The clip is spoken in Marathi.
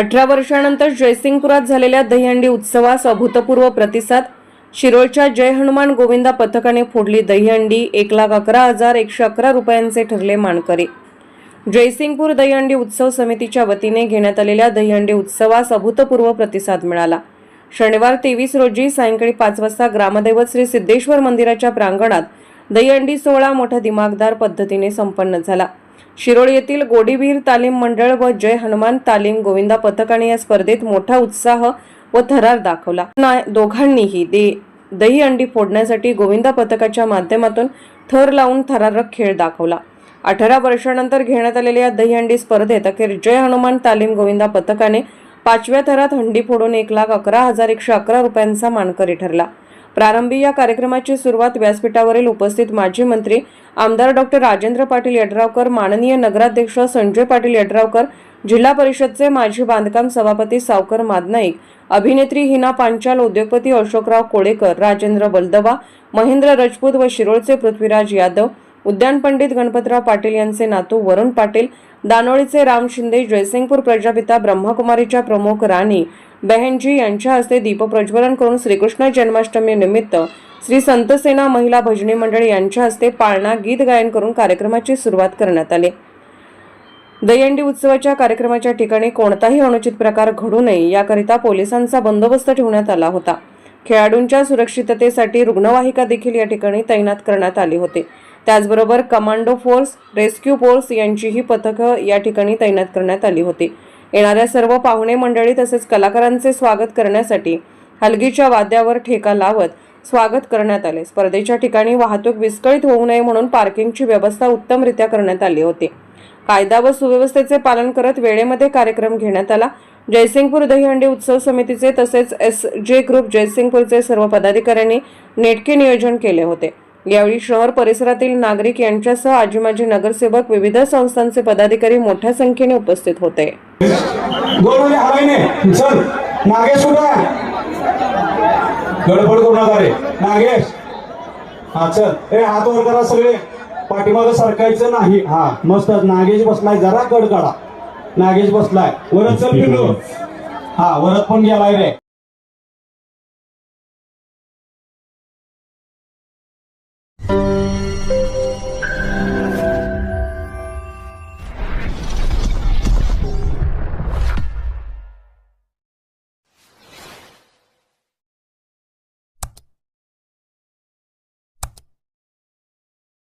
अठरा वर्षानंतर जयसिंगपुरात झालेल्या दहीहंडी उत्सवास अभूतपूर्व प्रतिसाद. शिरोळच्या जय हनुमान गोविंदा पथकाने फोडली दहीहंडी. एक लाख अकरा हजार एकशे अकरा रुपयांचे ठरले मानकरी. जयसिंगपूर दहीहंडी उत्सव समितीच्या वतीने घेण्यात आलेल्या दहीहंडी उत्सवास अभूतपूर्व प्रतिसाद मिळाला. शनिवार तेवीस रोजी सायंकाळी पाच वाजता ग्रामदैवत श्री सिद्धेश्वर मंदिराच्या प्रांगणात दहीहंडी सोहळा मोठ्या दिमागदार पद्धतीने संपन्न झाला. शिरोळ येथील गोडीवीर तालीम मंडळ व जय हनुमान तालीम गोविंदा पथकाने या स्पर्धेत मोठा उत्साह व थरार दाखवला. दोघांनीही दे दहीहंडी फोडण्यासाठी गोविंदा पथकाच्या माध्यमातून थर लावून थरारक खेळ दाखवला. अठरा वर्षानंतर घेण्यात आलेल्या या दहीहंडी स्पर्धेत अखेर जय हनुमान तालीम गोविंदा पथकाने पाचव्या थरात हंडी फोडून एक लाख अकरा हजार एकशे अकरा रुपयांचा मानकरी ठरला. प्रारंभी या कार्यक्रमाची सुरुवात व्यासपीठावरील उपस्थित माजी मंत्री आमदार डॉक्टर राजेंद्र पाटील यड्रावकर माननीय नगराध्यक्ष संजय पाटील यड्रावकर जिल्हा परिषदचे माजी बांधकाम सभापती सावकर मादनाईक अभिनेत्री हिना पांचाल उद्योगपती अशोकराव कोळेकर राजेंद्र बलदवा महेंद्र रजपूत व शिरोळचे पृथ्वीराज यादव उद्यान पंडित गणपतराव पाटील यांचे नातू वरुण पाटील दानोळीचे राम शिंदे जयसिंगपूर प्रजापिता ब्रह्मकुमारीच्या प्रमुख राणी बहनजी यांच्या हस्ते दीपप्रज्वलन करून श्रीकृष्ण जन्माष्टमी निमित्त श्री संतसेना महिला भजनी मंडळ यांच्या हस्ते पाळणा गीत गायन करून कार्यक्रमाची सुरुवात करण्यात आली. दहीहंडी उत्सवाच्या कार्यक्रमाच्या ठिकाणी कोणताही अनुचित प्रकार घडू नये याकरिता पोलिसांचा बंदोबस्त ठेवण्यात आला होता. खेळाडूंच्या सुरक्षिततेसाठी रुग्णवाहिका देखील या ठिकाणी तैनात करण्यात आली होती. त्याचबरोबर कमांडो फोर्स रेस्क्यू फोर्स यांचीही पथकं या ठिकाणी तैनात करण्यात आली होती. येणाऱ्या सर्व पाहुणे मंडळी तसेच कलाकारांचे स्वागत करण्यासाठी हलगीच्या वाद्यावर ठेका लावत स्वागत करण्यात आले. स्पर्धेच्या ठिकाणी वाहतूक विस्कळीत होऊ नये म्हणून पार्किंगची व्यवस्था उत्तमरित्या करण्यात आली होती. कायदा व सुव्यवस्थेचे पालन करत वेळेमध्ये कार्यक्रम घेण्यात आला. जयसिंगपूर दहीहंडी उत्सव समितीचे तसेच एस जे ग्रुप जयसिंगपूरचे सर्व पदाधिकाऱ्यांनी नेटके नियोजन केले होते. यावेळी शहर परिसरातील नागरिक यांच्यासह आजी माजी नगरसेवक विविध संस्थांचे पदाधिकारी मोठ्या संख्येने उपस्थित होते. गडबड करू नका रे. नागेश. हा चल. ए हात वर करा सगळे. पाठीमागं सरकायचं नाही. हा मस्त. नागेश बसलाय. जरा कड काढा नागेश बसलाय. वरत चल पिल्लू. हा वरत पण गेलाय रे.